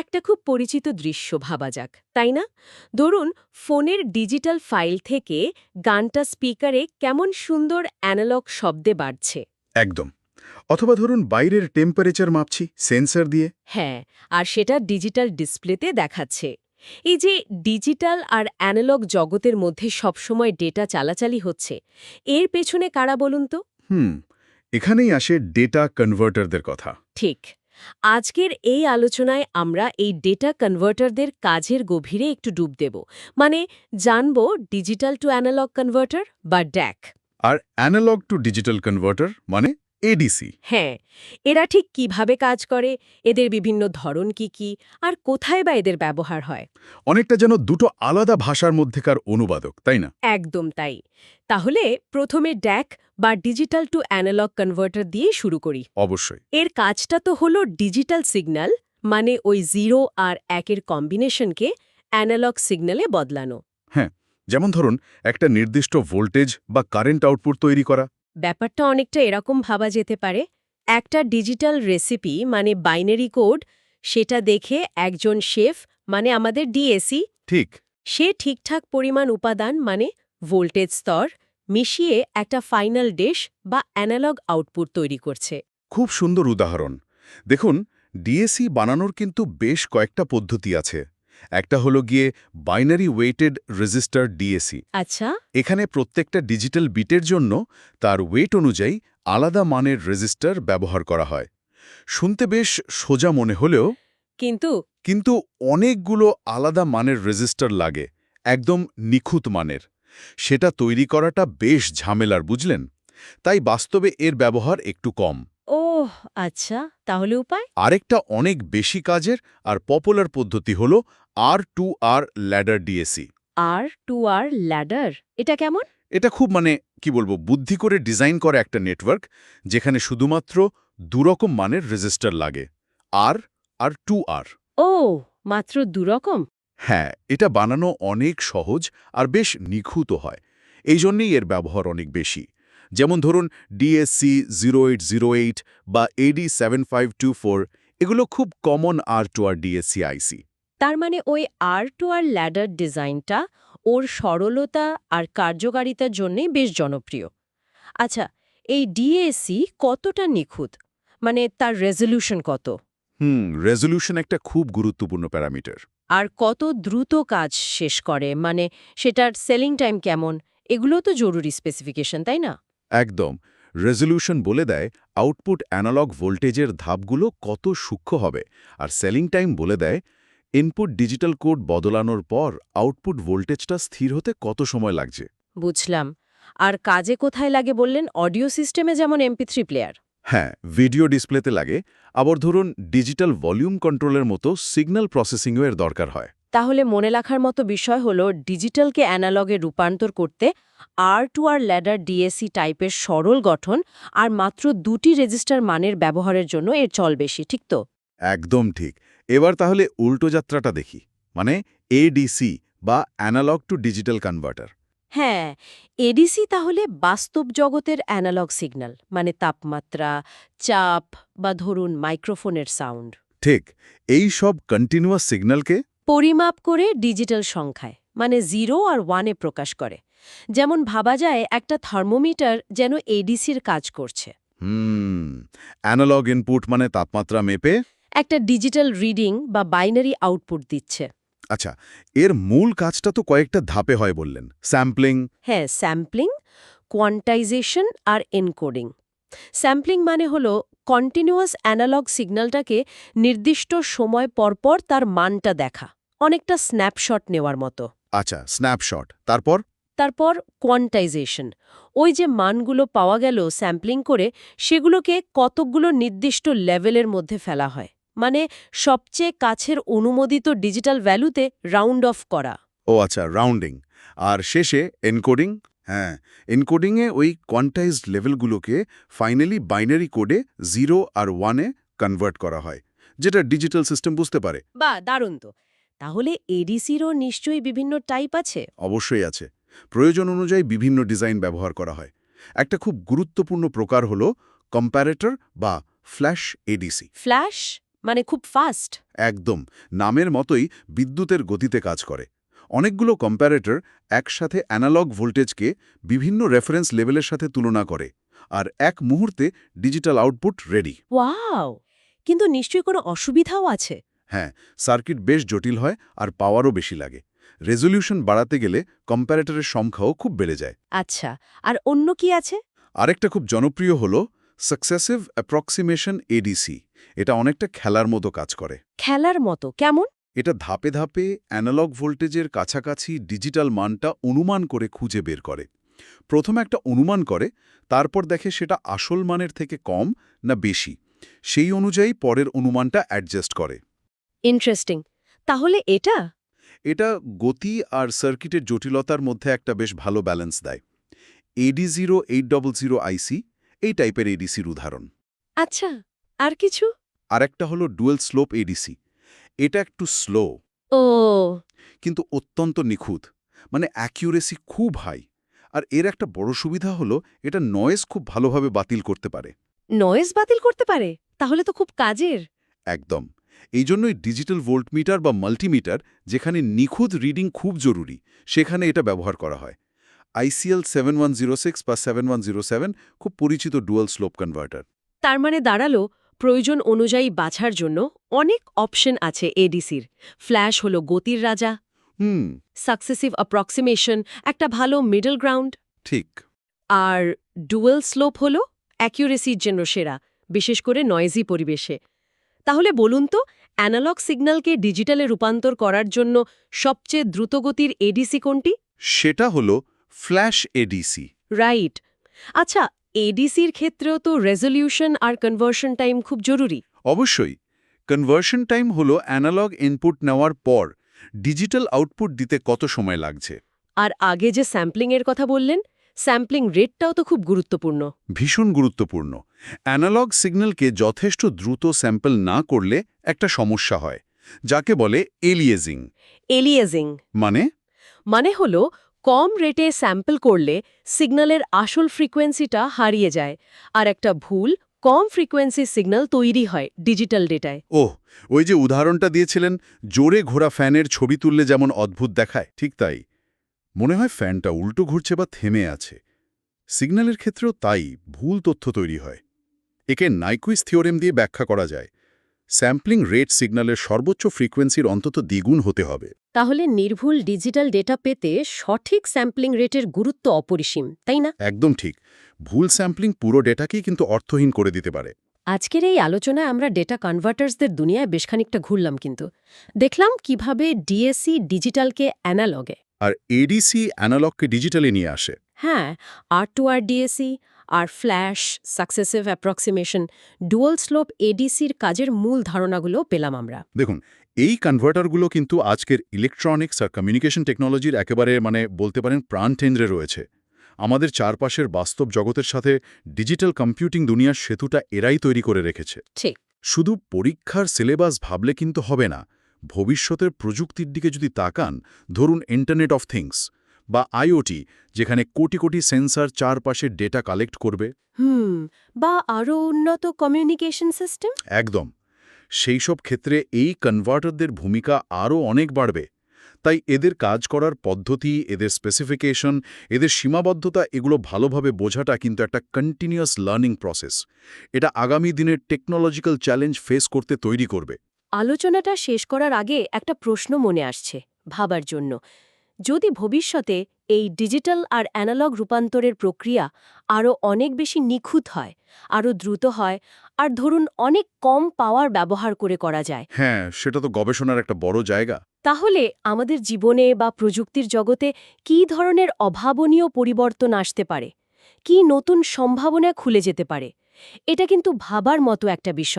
একটা খুব পরিচিত দৃশ্য ভাবা যাক তাই না? ধরুন ফোনের ডিজিটাল ফাইল থেকে গানটা স্পিকারে কেমন সুন্দর অ্যানালগ শব্দে বাড়ছে। একদম। অথবা ধরুন বাইরের টেম্পারেচার মাপছি সেন্সর দিয়ে। হ্যাঁ আর সেটা ডিজিটাল ডিসপ্লেতে দেখাচ্ছে। এই যে ডিজিটাল আর অ্যানালগ জগতের মধ্যে সবসময় ডেটা চালাচালি হচ্ছে এর পেছনে কারা বলুন তো? হুম এখানেই আসে ডেটা কনভার্টারদের কথা। ঠিক। আজকের এই আলোচনায় আমরা এই ডেটা কনভার্টারদের কাজের গভীরে একটু ডুব দেব। মানে জানব ডিজিটাল টু অ্যানালগ কনভার্টার বা ড্যাক আর অ্যানালগ টু ডিজিটাল কনভার্টার মানে এডিসি হ্যাঁ এরা ঠিক কীভাবে কাজ করে এদের বিভিন্ন ধরন কি কি আর কোথায় বা এদের ব্যবহার হয়? অনেকটা যেন দুটো আলাদা ভাষার মধ্যেকার অনুবাদক তাই না? একদম তাই। তাহলে প্রথমে ড্যাক বা ডিজিটাল টু অ্যানালগ কনভার্টার দিয়ে শুরু করি। অবশ্যই। এর কাজটা তো হলো ডিজিটাল সিগন্যাল মানে ওই জিরো আর একের কম্বিনেশনকে অ্যানালগ সিগন্যালে বদলানো। হ্যাঁ যেমন ধরুন একটা নির্দিষ্ট ভোল্টেজ বা কারেন্ট আউটপুট তৈরি করা। ব্যাপারটা অনেকটা এরকম ভাবা যেতে পারে। একটা ডিজিটাল রেসিপি মানে বাইনারি কোড সেটা দেখে একজন শেফ মানে আমাদের ডিএসি ঠিক। সে ঠিকঠাক পরিমাণ উপাদান মানে ভোল্টেজ স্তর মিশিয়ে একটা ফাইনাল ডিশ বা অ্যানালগ আউটপুট তৈরি করছে। খুব সুন্দর উদাহরণ। দেখুন ডিএসি বানানোর কিন্তু বেশ কয়েকটা পদ্ধতি আছে। একটা হলো গিয়ে বাইনারি ওয়েটেড রেজিস্টার ডিএসি আচ্ছা। এখানে প্রত্যেকটা ডিজিটাল বিটের জন্য তার ওয়েট অনুযায়ী আলাদা মানের রেজিস্টার ব্যবহার করা হয়। শুনতে বেশ সোজা মনে হলেও কিন্তু কিন্তু অনেকগুলো আলাদা মানের রেজিস্টার লাগে একদম নিখুঁত মানের। সেটা তৈরি করাটা বেশ ঝামেলার বুঝলেন? তাই বাস্তবে এর ব্যবহার একটু কম। ও আচ্ছা তাহলে উপায়? আরেকটা অনেক বেশি কাজের আর পপুলার পদ্ধতি হল R two R ladder DAC R two R ladder এটা কেমন? এটা খুব মানে কি বলব বুদ্ধি করে ডিজাইন করা একটা নেটওয়ার্ক যেখানে শুধুমাত্র দুরকম মানের রেজিস্টার লাগে। আর আর টু আর ও মাত্র দুরকম? হ্যাঁ এটা বানানো অনেক সহজ আর বেশ নিখুঁত হয়। এই জন্যেই এর ব্যবহার অনেক বেশি। যেমন ধরুন DSC zero eight zero eight বা AD seven five two four এগুলো খুব common R two R DSC IC তার মানে ওই আর টু আর ল্যাডার ডিজাইনটা ওর সরলতা আর কার্যকারিতার জন্যে বেশ জনপ্রিয়। আচ্ছা এই ডিএসি কতটা নিখুঁত? মানে তার রেজলিউশন কত? হুম রেজলিউশন একটা খুব গুরুত্বপূর্ণ প্যারামিটার। আর কত দ্রুত কাজ শেষ করে? মানে সেটার সেলিং টাইম কেমন? এগুলো তো জরুরি স্পেসিফিকেশন তাই না? একদম। রেজলিউশন বলে দেয় আউটপুট অ্যানালগ ভোল্টেজের ধাপগুলো কত সূক্ষ্ম হবে। আর সেলিং টাইম বলে দেয় ইনপুট ডিজিটাল কোড বদলানোর পর আউটপুট ভোল্টেজটা স্থির হতে কত সময় লাগছে? বুঝলাম। আর কাজে কোথায় লাগে বললেন অডিও সিস্টেমে যেমন এমপি থ্রি প্লেয়ার। হ্যাঁ ভিডিও ডিসপ্লেতে লাগে। আবার ধরুন ডিজিটাল ভলিউম কন্ট্রোলের মতো সিগন্যাল প্রসেসিংও এর দরকার হয়। তাহলে মনে রাখার মতো বিষয় হল ডিজিটালকে অ্যানালগে রূপান্তর করতে R two R ladder DAC টাইপের সরল গঠন আর মাত্র দুটি রেজিস্টার মানের ব্যবহারের জন্য এর চল বেশি ঠিক তো? একদম ঠিক। এবার তাহলে উল্টো যাত্রাটা দেখি মানে এডিসি বা অ্যানালগ টু ডিজিটাল কনভার্টার হ্যাঁ এডিসি তাহলে বাস্তব জগতের অ্যানালগ সিগন্যাল মানে তাপমাত্রা চাপ বা ধরুন মাইক্রোফোনের সাউন্ড। ঠিক এই সব কন্টিনিউয়াস সিগন্যালকে পরিমাপ করে ডিজিটাল সংখ্যায় মানে জিরো আর ওয়ানে প্রকাশ করে। যেমন ভাবা যায় একটা থার্মোমিটার যেন এডিসির কাজ করছে। হুম অ্যানালগ ইনপুট মানে তাপমাত্রা মেপে একটা ডিজিটাল রিডিং বা বাইনারি আউটপুট দিচ্ছে। আচ্ছা এর মূল কাজটা তো কয়েকটা ধাপে হয় বললেন স্যাম্পলিং। হ্যাঁ স্যাম্পলিং কোয়ান্টাইজেশন আর এনকোডিং। স্যাম্পলিং মানে হলো কন্টিনিউয়াস অ্যানালগ সিগন্যালটাকে নির্দিষ্ট সময় পরপর তার মানটা দেখা অনেকটা স্ন্যাপশট নেওয়ার মতো। আচ্ছা স্ন্যাপশট তারপর? তারপর কোয়ান্টাইজেশন ওই যে মানগুলো পাওয়া গেল স্যাম্পলিং করে সেগুলোকে কতকগুলো নির্দিষ্ট লেভেলের মধ্যে ফেলা হয়। মানে সবচেয়ে কাছের অনুমোদিত ডিজিটাল ভ্যালুতে রাউন্ড অফ করা। ও আচ্ছা রাউন্ডিং। আর শেষে এনকোডিং? হ্যাঁ এনকোডিংয়ে ওই কোয়ান্টাইজড লেভেলগুলোকে ফাইনালি বাইনারি কোডে জিরো আর ওয়ানে কনভার্ট করা হয় যেটা ডিজিটাল সিস্টেম বুঝতে পারে। বা দারুণ তো। তাহলে এডিসিরও নিশ্চয়ই বিভিন্ন টাইপ আছে? অবশ্যই আছে। প্রয়োজন অনুযায়ী বিভিন্ন ডিজাইন ব্যবহার করা হয়। একটা খুব গুরুত্বপূর্ণ প্রকার হল কম্প্যারেটর বা ফ্ল্যাশ এডিসি। ফ্ল্যাশ? মানে খুব ফাস্ট। একদম নামের মতোই বিদ্যুতের গতিতে কাজ করে। অনেকগুলো কম্প্যারেটর একসাথে অ্যানালগ ভোল্টেজকে বিভিন্ন রেফারেন্স লেভেলের সাথে তুলনা করে আর এক মুহূর্তে ডিজিটাল আউটপুট রেডি। ওয়াও! কিন্তু নিশ্চয়ই কোনো অসুবিধাও আছে। হ্যাঁ সার্কিট বেশ জটিল হয় আর পাওয়ারও বেশি লাগে। রেজলিউশন বাড়াতে গেলে কম্প্যারেটরের সংখ্যাও খুব বেড়ে যায়। আচ্ছা আর অন্য কি আছে? আরেকটা খুব জনপ্রিয় হল সাকসেসিভ অ্যাপ্রক্সিমেশন এডিসি এটা অনেকটা খেলার মতো কাজ করে। খেলার মতো কেমন? এটা ধাপে ধাপে অ্যানালগ ভোল্টেজের কাছাকাছি ডিজিটাল মানটা অনুমান করে খুঁজে বের করে। প্রথমে একটা অনুমান করে তারপর দেখে সেটা আসল মানের থেকে কম না বেশি। সেই অনুযায়ী পরের অনুমানটা অ্যাডজাস্ট করে। ইন্টারেস্টিং তাহলে এটা? এটা গতি আর সার্কিটের জটিলতার মধ্যে একটা বেশ ভালো ব্যালেন্স দেয়। AD zero eight double zero IC এই টাইপের এডিসির উদাহরণ। আচ্ছা আর কিছু? আর একটা হলো ডুয়েল স্লোপ এডিসি এটা একটু স্লো। ও। কিন্তু অত্যন্ত নিখুঁত। মানে অ্যাকিউরেসি খুব হাই। আর এর একটা বড় সুবিধা হলো এটা নয়েজ খুব ভালোভাবে বাতিল করতে পারে। নয়েজ বাতিল করতে পারে? তাহলে তো খুব কাজের। একদম। এই জন্যই ডিজিটাল ভোল্টমিটার বা মাল্টিমিটার যেখানে নিখুঁত রিডিং খুব জরুরি সেখানে এটা ব্যবহার করা হয়। ICL seven one zero six বা সেভেন ওয়ান জিরো সেভেন খুব পরিচিত ডুয়াল স্লোপ কনভার্টার তার মানে দাঁড়াল প্রয়োজন অনুযায়ী বাছার জন্য অনেক অপশন আছে এডিসির ফ্ল্যাশ হলো গতির রাজা। হুম। সাকসেসিভ অ্যাপ্রক্সিমেশন একটা ভালো মিডল গ্রাউন্ড ঠিক। আর ডুয়েল স্লোপ হল অ্যাকিউরেসির জন্য সেরা বিশেষ করে নয়েজি পরিবেশে। তাহলে বলুন তো অ্যানালগ সিগন্যালকে ডিজিটালে রূপান্তর করার জন্য সবচেয়ে দ্রুতগতির এডিসি কোনটি? সেটা হলো ফ্ল্যাশ এডিসি রাইট আচ্ছা এডিসির ক্ষেত্রেও তো রেজলিউশন আর কনভার্সন টাইম খুব জরুরি। অবশ্যই। কনভার্সন টাইম হলো অ্যানালগ ইনপুট নেওয়ার পর ডিজিটাল আউটপুট দিতে কত সময় লাগছে। আর আগে যে স্যাম্পলিংয়ের কথা বললেন স্যাম্পলিং রেটটাও তো খুব গুরুত্বপূর্ণ। ভীষণ গুরুত্বপূর্ণ। অ্যানালগ সিগন্যালকে যথেষ্ট দ্রুত স্যাম্পল না করলে একটা সমস্যা হয় যাকে বলে এলিয়েজিং এলিয়েজিং মানে? মানে হলো কম রেটে স্যাম্পল করলে সিগন্যালের আসল ফ্রিকোয়েন্সিটা হারিয়ে যায় আর একটা ভুল, কম ফ্রিকোয়েন্সি সিগন্যাল তৈরি হয় ডিজিটাল ডেটায়। ওহ, ওই যে উদাহরণটা দিয়েছিলেন, জোরে ঘোরা ফ্যানের ছবি তুললে যেমন অদ্ভুত দেখায়, ঠিক তাই। মনে হয় ফ্যানটা উল্টো ঘুরছে বা থেমে আছে। সিগন্যালের ক্ষেত্রেও তাই, ভুল তথ্য তৈরি হয়। একে নাইকুইস থিওরেম দিয়ে ব্যাখ্যা করা যায়। স্যাম্পলিং রেট সিগন্যালের সর্বোচ্চ ফ্রিকোয়েন্সির অন্তত দ্বিগুণ হতে হবে। তাহলে নির্ভুল ডিজিটাল ডেটা পেতে সঠিক স্যাম্পলিং রেটের গুরুত্ব অপরিসীম তাই না? একদম ঠিক। ভুল স্যাম্পলিং পুরো ডেটাকেই কিন্তু অর্থহীন করে দিতে পারে। আজকের এই আলোচনায় আমরা ডেটা কনভার্টার্সদের দুনিয়ায় বেশ খানিকটা ঘুরলাম কিন্তু। দেখলাম কীভাবে ডিএসসি ডিজিটালকে অ্যানালগে। আর এডিসি অ্যানালগকে ডিজিটালে নিয়ে আসে। হ্যাঁ আর টু আর ডিএসি আর flash successive approximation dual slope এডিসির কাজের মূল ধারণাগুলো পেলাম আমরা। দেখুন এই কনভার্টারগুলো কিন্তু আজকের ইলেকট্রনিক্স আর কমিউনিকেশন টেকনোলজির একেবারে মানে বলতে পারেন প্রাণকেন্দ্রে রয়েছে। আমাদের চারপাশের বাস্তব জগতের সাথে ডিজিটাল কম্পিউটিং দুনিয়ার সেতুটা এরাই তৈরি করে রেখেছে। ঠিক। শুধু পরীক্ষার সিলেবাস ভাবলে কিন্তু হবে না ভবিষ্যতের প্রযুক্তির দিকে যদি তাকান ধরুন ইন্টারনেট অফ থিংস বা আইওটি যেখানে কোটি কোটি সেন্সার চারপাশে ডেটা কালেক্ট করবে। হুম বা আরও উন্নত কমিউনিকেশন সিস্টেম? একদম। সেই সব ক্ষেত্রে এই কনভার্টারদের ভূমিকা আরও অনেক বাড়বে। তাই এদের কাজ করার পদ্ধতি এদের স্পেসিফিকেশন এদের সীমাবদ্ধতা এগুলো ভালোভাবে বোঝাটা কিন্তু একটা কন্টিনিউয়াস লার্নিং প্রসেস। এটা আগামী দিনের টেকনোলজিক্যাল চ্যালেঞ্জ ফেস করতে তৈরি করবে। আলোচনাটা শেষ করার আগে একটা প্রশ্ন মনে আসছে ভাবার জন্য। যদি ভবিষ্যতে এই ডিজিটাল আর অ্যানালগ রূপান্তরের প্রক্রিয়া আরও অনেক বেশি নিখুঁত হয় আরও দ্রুত হয় আর ধরুন অনেক কম পাওয়ার ব্যবহার করে করা যায়। হ্যাঁ সেটা তো গবেষণার একটা বড় জায়গা। তাহলে আমাদের জীবনে বা প্রযুক্তির জগতে কী ধরনের অভাবনীয় পরিবর্তন আসতে পারে? কী নতুন সম্ভাবনা খুলে যেতে পারে? এটা কিন্তু ভাবার মতো একটা বিষয়।